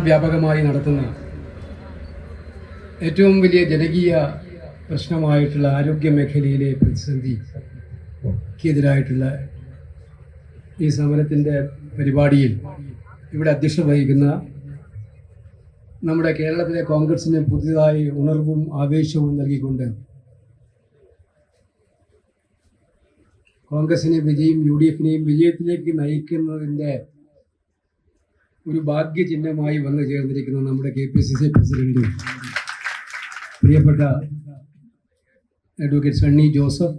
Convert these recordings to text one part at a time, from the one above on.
വ്യാപകമായി നടത്തുന്ന ഏറ്റവും വലിയ ജനകീയ പ്രശ്നമായിട്ടുള്ള ആരോഗ്യ മേഖലയിലെ പ്രതിസന്ധിക്കെതിരായിട്ടുള്ള ഈ സമരത്തിന്റെ പരിപാടിയിൽ ഇവിടെ അധ്യക്ഷത വഹിക്കുന്ന നമ്മുടെ കേരളത്തിലെ കോൺഗ്രസിന് പുതിയതായി ഉണർവും ആവേശവും നൽകിക്കൊണ്ട് കോൺഗ്രസിനെ വിജയം യു ഡി എഫിനെയും വിജയത്തിലേക്ക് നയിക്കുന്നതിന്റെ ഒരു ഭാഗ്യചിഹ്നമായി വന്നു ചേർന്നിരിക്കുന്ന നമ്മുടെ K P C C president പ്രിയപ്പെട്ട അഡ്വക്കേറ്റ് സണ്ണി ജോസഫ്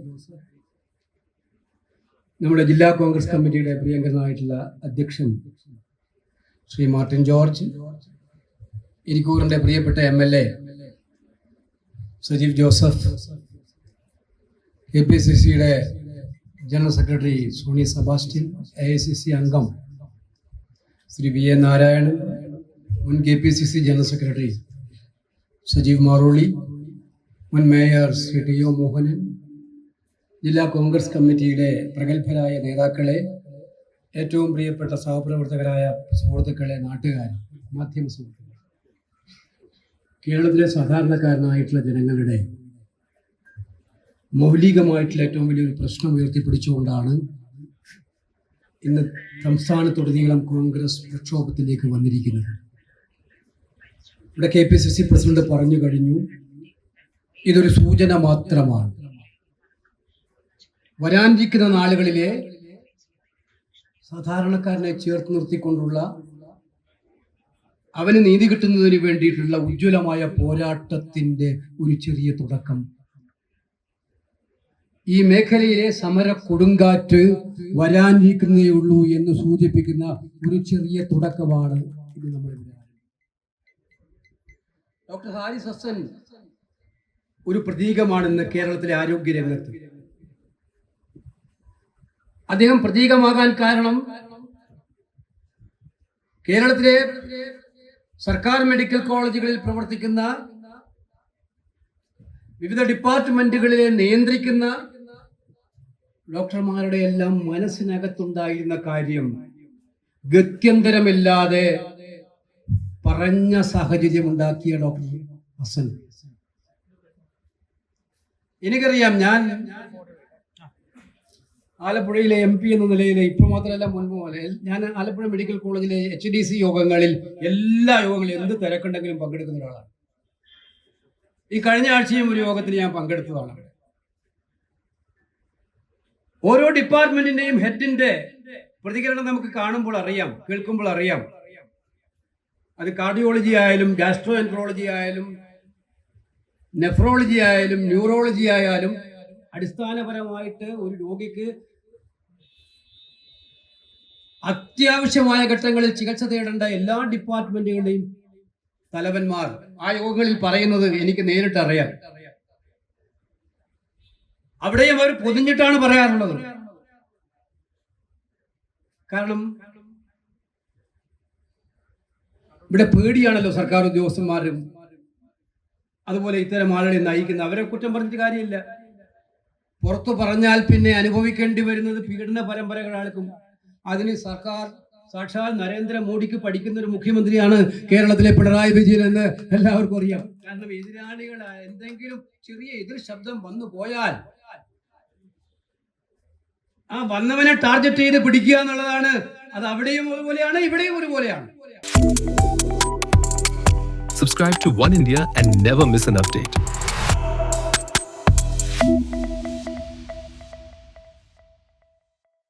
നമ്മുടെ ജില്ലാ കോൺഗ്രസ് കമ്മിറ്റിയുടെ പ്രിയങ്കരനായിട്ടുള്ള അധ്യക്ഷൻ ശ്രീ മാർട്ടിൻ ജോർജ് ഇരിക്കൂറിന്റെ പ്രിയപ്പെട്ട M L A Sajeev Joseph K P C സിയുടെ general secretary Soni Sebastian A I C C അംഗം ശ്രീ വി എ നാരായണൻ മുൻ K P C C general secretary Sajeev Maroli മുൻ mayor Shri T O Mohanan ജില്ലാ കോൺഗ്രസ് കമ്മിറ്റിയിലെ പ്രഗത്ഭരായ നേതാക്കളെ ഏറ്റവും പ്രിയപ്പെട്ട സഹപ്രവർത്തകരായ സുഹൃത്തുക്കളെ നാട്ടുകാർ മാധ്യമ സുഹൃത്തുക്കൾ കേരളത്തിലെ സാധാരണക്കാരനായിട്ടുള്ള ജനങ്ങളുടെ മൗലികമായിട്ടുള്ള ഏറ്റവും വലിയൊരു പ്രശ്നം ഉയർത്തിപ്പിടിച്ചുകൊണ്ടാണ് ഇന്ന് സംസ്ഥാനത്തുടനീളം കോൺഗ്രസ് പ്രക്ഷോഭത്തിലേക്ക് വന്നിരിക്കുന്നത്. ഇവിടെ K P C C president പറഞ്ഞു കഴിഞ്ഞു ഇതൊരു സൂചന മാത്രമാണ്. വരാനിരിക്കുന്ന നാളുകളിലെ സാധാരണക്കാരനെ ചേർത്ത് നിർത്തിക്കൊണ്ടുള്ള അവന് നീതി കിട്ടുന്നതിന് വേണ്ടിയിട്ടുള്ള ഉജ്ജ്വലമായ പോരാട്ടത്തിന്റെ ഒരു ചെറിയ തുടക്കം. ഈ മേഖലയിലെ സമര കൊടുങ്കാറ്റ് വരാനിരിക്കുന്നേ ഉള്ളൂ എന്ന് സൂചിപ്പിക്കുന്ന ഒരു ചെറിയ തുടക്കമാണ് ഇത് നമ്മൾ ഡോക്ടർ ഹാരിസ് ഹസൻ ഒരു പ്രതീകമാണെന്ന് കേരളത്തിലെ ആരോഗ്യ രംഗത്ത്. അദ്ദേഹം പ്രതീകമാകാൻ കാരണം കേരളത്തിലെ സർക്കാർ മെഡിക്കൽ കോളേജുകളിൽ പ്രവർത്തിക്കുന്ന വിവിധ ഡിപ്പാർട്ട്മെന്റുകളിലെ നിയന്ത്രിക്കുന്ന ഡോക്ടർമാരുടെ എല്ലാം മനസ്സിനകത്തുണ്ടായിരുന്ന കാര്യം ഗത്യന്തരമില്ലാതെ പറഞ്ഞ സാഹചര്യം ഉണ്ടാക്കിയ ഡോക്ടർ ഹസൻ. എനിക്കറിയാം ഞാൻ ആലപ്പുഴയിലെ എം പി എന്ന നിലയിൽ ഇപ്പൊ മാത്രമല്ല മുൻപ് പോലെ ഞാൻ ആലപ്പുഴ മെഡിക്കൽ കോളേജിലെ എച്ച് ഡി സി യോഗങ്ങളിൽ എല്ലാ യോഗങ്ങളിലും എന്ത് തിരക്കുണ്ടെങ്കിലും പങ്കെടുക്കുന്ന ഒരാളാണ്. ഈ കഴിഞ്ഞ ആഴ്ചയും ഒരു യോഗത്തിൽ ഞാൻ പങ്കെടുത്തതാണ്. ഓരോ ഡിപ്പാർട്ട്മെന്റിന്റെയും ഹെഡിന്റെ പ്രതികരണം നമുക്ക് കാണുമ്പോൾ അറിയാം കേൾക്കുമ്പോൾ അറിയാം. അത് കാർഡിയോളജി ആയാലും ഗാസ്ട്രോ എൻട്രോളജി ആയാലും നെഫ്രോളജി ആയാലും ന്യൂറോളജി ആയാലും അടിസ്ഥാനപരമായിട്ട് ഒരു രോഗിക്ക് അത്യാവശ്യമായ ഘട്ടങ്ങളിൽ ചികിത്സ തേടേണ്ട എല്ലാ ഡിപ്പാർട്ട്മെന്റുകളുടെയും തലവന്മാർ ആ യോഗങ്ങളിൽ പറയുന്നത് എനിക്ക് നേരിട്ട് അറിയാം അവിടെയും അവർ പൊതിഞ്ഞിട്ടാണ് പറയാറുള്ളത്. കാരണം ഇവിടെ പേടിയാണല്ലോ സർക്കാർ ഉദ്യോഗസ്ഥന്മാരും അതുപോലെ ഇത്തരം ആളുകളെ നയിക്കുന്ന അവരെ കുറ്റം പറഞ്ഞിട്ട് കാര്യമില്ല. പുറത്തു പറഞ്ഞാൽ പിന്നെ അനുഭവിക്കേണ്ടി വരുന്നത് പീഡന പരമ്പരകളാൾക്കും അതിന് സർക്കാർ സാക്ഷാൽ നരേന്ദ്രമോദിക്ക് പഠിക്കുന്ന ഒരു മുഖ്യമന്ത്രിയാണ് കേരളത്തിലെ പിണറായി വിജയൻ എന്ന് എല്ലാവർക്കും അറിയാം. കാരണം എതിരാളികൾ എന്തെങ്കിലും ചെറിയ എതിർ ശബ്ദം വന്നു പോയാൽ ആ വന്നവനെ ടാർഗറ്റ് ചെയ്ത് പിടിക്കുക എന്നുള്ളതാണ്. അത് അവിടെയും ഒരുപോലെയാണ് ഇവിടെയും ഒരുപോലെയാണ്. Subscribe to One India and never miss an update.